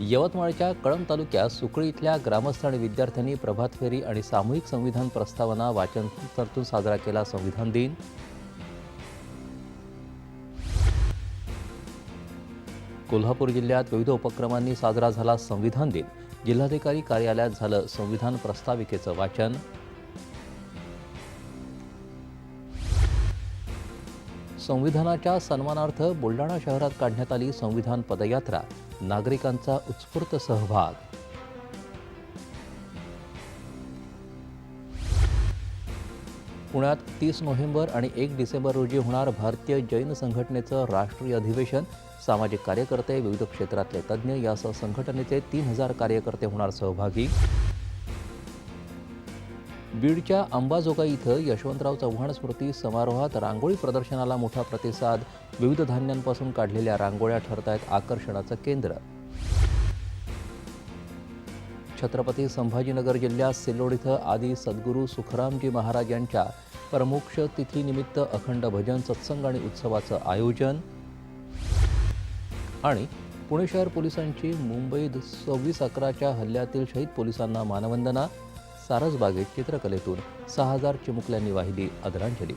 यवतमाळच्या कळंब तालुक्यात सुकळी इथल्या ग्रामस्थ आणि विद्यार्थ्यांनी प्रभात फेरी आणि सामूहिक संविधान प्रस्तावना वाचन तरतून साजरा केला. संविधान दिन कोल्हापूर जिल्ह्यात विविध उपक्रमांनी साजरा झाला संविधान दिन. जिल्हाधिकारी कार्यालयात झालं संविधान प्रस्ताविकेचं वाचन. संविधानाच्या सन्मानार्थ बुलढाणा शहरात काढण्यात आली संविधान पदयात्रा नागरिकांचा उत्स्फूर्त सहभाग. पुण्यात तीस नोव्हेंबर आणि एक डिसेंबर रोजी होणार भारतीय जैन संघटनेचं राष्ट्रीय अधिवेशन. सामाजिक कार्यकर्ते विविध क्षेत्रातले तज्ज्ञ यासह संघटनेचे तीन हजार कार्यकर्ते होणार सहभागी. बीडच्या अंबाजोगाई इथं यशवंतराव चव्हाण स्मृती समारोहात रांगोळी प्रदर्शनाला मोठा प्रतिसाद. विविध धान्यांपासून काढलेल्या रांगोळ्या ठरत आहेत आकर्षणाचं केंद्र. छत्रपती संभाजीनगर जिल्ह्यात सिल्लोड इथं आदी सद्गुरू सुखरामजी महाराज यांच्या प्रमुख तिथीनिमित्त अखंड भजन सत्संग आणि उत्सवाचं आयोजन. आणि पुणे शहर पोलिसांची मुंबईत सव्वीस अकराच्या हल्ल्यातील शहीद पोलिसांना मानवंदना. सारसबागेत चित्रकलेतून सहा हजार चिमुकल्यांनी वाहिली आदरांजली.